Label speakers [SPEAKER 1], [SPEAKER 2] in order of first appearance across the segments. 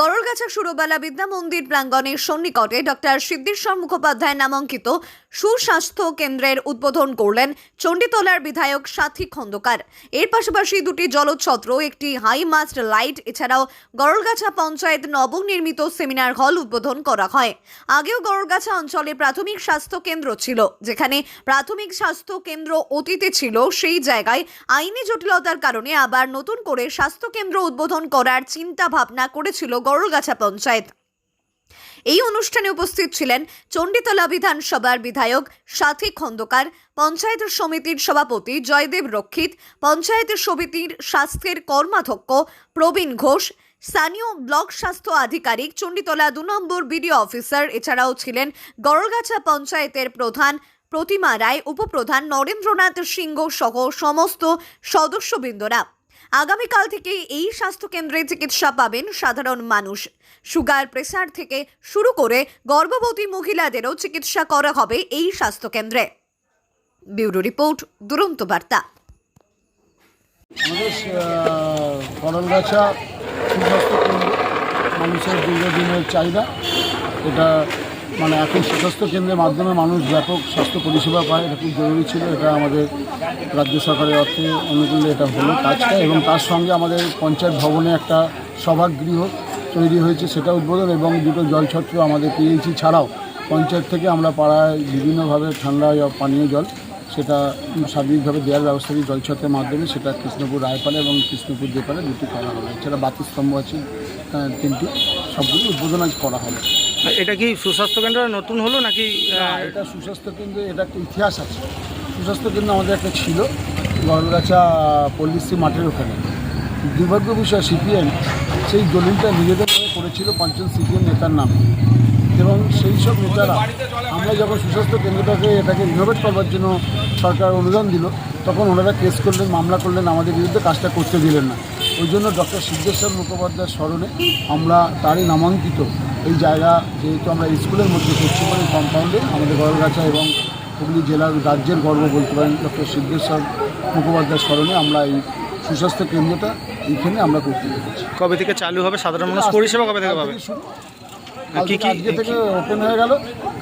[SPEAKER 1] গরলগাছা সুরবালা বিদ্যা মন্দির প্রাঙ্গণের সন্নিকটে ডক্টর সিদ্ধেশ্বর মুখোপাধ্যায় নামাঙ্কিত সুস্বাস্থ্য কেন্দ্রের উদ্বোধন করলেন চণ্ডীতলার বিধায়ক সাথী খন্দকার। এর পাশাপাশি দুটি জলছত্র, একটি হাই মাস্ট লাইট, এছাড়াও গরলগাছা পঞ্চায়েত নবনির্মিত সেমিনার হল উদ্বোধন করা হয়। আগেও গরলগাছা অঞ্চলে প্রাথমিক স্বাস্থ্য কেন্দ্র ছিল, যেখানে প্রাথমিক স্বাস্থ্য কেন্দ্র অতীতে ছিল, সেই জায়গায় আইনি জটিলতার কারণে আবার নতুন করে স্বাস্থ্য কেন্দ্র উদ্বোধন করার চিন্তা ভাবনা করেছিল গরলগাছা পঞ্চায়েত। এই অনুষ্ঠানে উপস্থিত ছিলেন চণ্ডীতলা বিধানসভার বিধায়ক সাথী খন্দকার, পঞ্চায়েত সমিতির সভাপতি জয়দেব রক্ষিত, পঞ্চায়েত সমিতির স্বাস্থ্যের কর্মাধ্যক্ষ প্রবীণ ঘোষ, স্থানীয় ব্লক স্বাস্থ্য আধিকারিক চণ্ডীতলা দু নম্বর বিডিও অফিসার, এছাড়াও ছিলেন গড়গাছা পঞ্চায়েতের প্রধান প্রতিমা রায়, উপপ্রধান নরেন্দ্রনাথ সিংহ সহ সমস্ত সদস্যবৃন্দরা। আগামীকাল থেকে এই স্বাস্থ্যকেন্দ্রে চিকিৎসা পাবেন সাধারণ মানুষ। সুগার প্রেসার থেকে শুরু করে গর্ভবতী মহিলাদেরও চিকিৎসা করা হবে এই স্বাস্থ্যকেন্দ্রে। ব্যুরো রিপোর্ট, দুরন্ত বার্তা।
[SPEAKER 2] মানুষের দীর্ঘদিনের চাহিদা। এটা মানে এখন স্বাস্থ্য কেন্দ্রের মাধ্যমে মানুষ ব্যাপক স্বাস্থ্য পরিষেবা পায়, এটা খুব জরুরি ছিল, এটা আমাদের রাজ্য সরকারের অর্থে অনুকূলে এটা হলো কাজটা এবং তার সঙ্গে আমাদের পঞ্চায়েত ভবনে একটা সভাগৃহ তৈরি হয়েছে, সেটা উদ্বোধন এবং দুটো জলছত্র আমাদের পেয়েছি ছাড়াও পঞ্চায়েত থেকে আমরা পাড়ায় বিভিন্নভাবে ঠান্ডা পানীয় জল, সেটা সার্বিকভাবে দেওয়ার ব্যবস্থা করি জলছত্রের মাধ্যমে সেটা কৃষ্ণপুর রায়পালে এবং কৃষ্ণপুর দেপালে দুটি করা হবে এছাড়া বাতিস্তম্ভ আছে তিনটি। সবগুলো উদ্বোধন আজ করা হবে।
[SPEAKER 3] এটা কি সুস্বাস্থ্য কেন্দ্র নতুন হলো নাকি
[SPEAKER 2] এটা সুস্বাস্থ্য কেন্দ্রে এটা একটা ইতিহাস আছে। সুস্বাস্থ্য কেন্দ্র আমাদের একটা ছিল গড়গাছা পল্লিশ্রী মাঠের ওখানে। দুর্ভাগ্য বিষয় সিপিএম সেই দলিলটা নিজেদের নামে করেছিল পঞ্চম সিপিএম নেতার নামে। এবং সেই সব নেতারা আমরা যখন সুস্বাস্থ্য কেন্দ্রটাকে এটাকে রিনোভেট করবার জন্য সরকার অনুদান দিল তখন ওনারা কেস করলেন মামলা করলেন আমাদের বিরুদ্ধে কাজটা করতে দিলেন না। ওই জন্য ডক্টর সিদ্ধেশ্বর মুখোপাধ্যায়ের স্মরণে আমরা তারই নামাঙ্কিত এই জায়গা যেহেতু আমরা স্কুলের মধ্যে করছি বলে কম্পাউন্ডে আমাদের গড়গাছা এবং হুগলি জেলার রাজ্যের গর্ব বলতে পারেন ডক্টর সিদ্ধেশ্বর মুখোপাধ্যায়ের স্মরণে আমরা এই সুস্বাস্থ্য কেন্দ্রটা এইখানে আমরা করতে পেরেছি
[SPEAKER 3] কবে থেকে চালু হবে? সাধারণ মানুষ পরিষেবা কবে থেকে পাবে? কি কি-
[SPEAKER 2] থেকে ওপেন হয়ে গেল।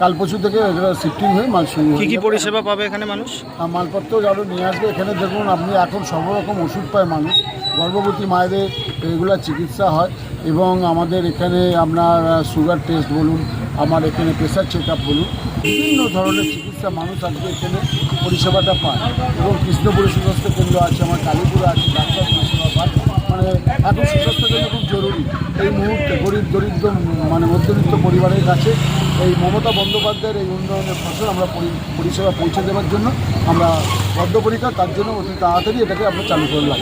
[SPEAKER 2] কাল পরশু থেকে শিফটিং হয়ে মাল শুরু
[SPEAKER 3] কি কি পরিষেবা পাবে এখানে মানুষ?
[SPEAKER 2] মালপত্র আরও নিয়ে আসবে। এখানে দেখুন আপনি এখন সব রকম ওষুধ পায় মানুষ। গর্ভবতী মায়েদের রেগুলার চিকিৎসা হয় এবং আমাদের এখানে আপনার সুগার টেস্ট বলুন আমার এখানে প্রেশার চেক আপ বলুন বিভিন্ন ধরনের চিকিৎসা মানুষ আজকে এখানে পরিষেবাটা পায়। এবং কৃষ্ণপুরে সুস্বাস্থ্য কেন্দ্র আছে আমার কালীপুরে আছে ডাক্তার এখন সুস্বাস্থ্য জন্য খুব জরুরি। এই মুহূর্তে গরিব, দরিদ্র মানে মধ্যবিত্ত পরিবারের কাছে এই মমতা বন্দ্যোপাধ্যায়ের এই উন্নয়নের ফসল আমরা পরি- পরিষেবা পৌঁছে দেওয়ার জন্য আমরা বদ্ধপরিকার তার জন্য অতি তাড়াতাড়ি এটাকে আমরা চালু করলাম।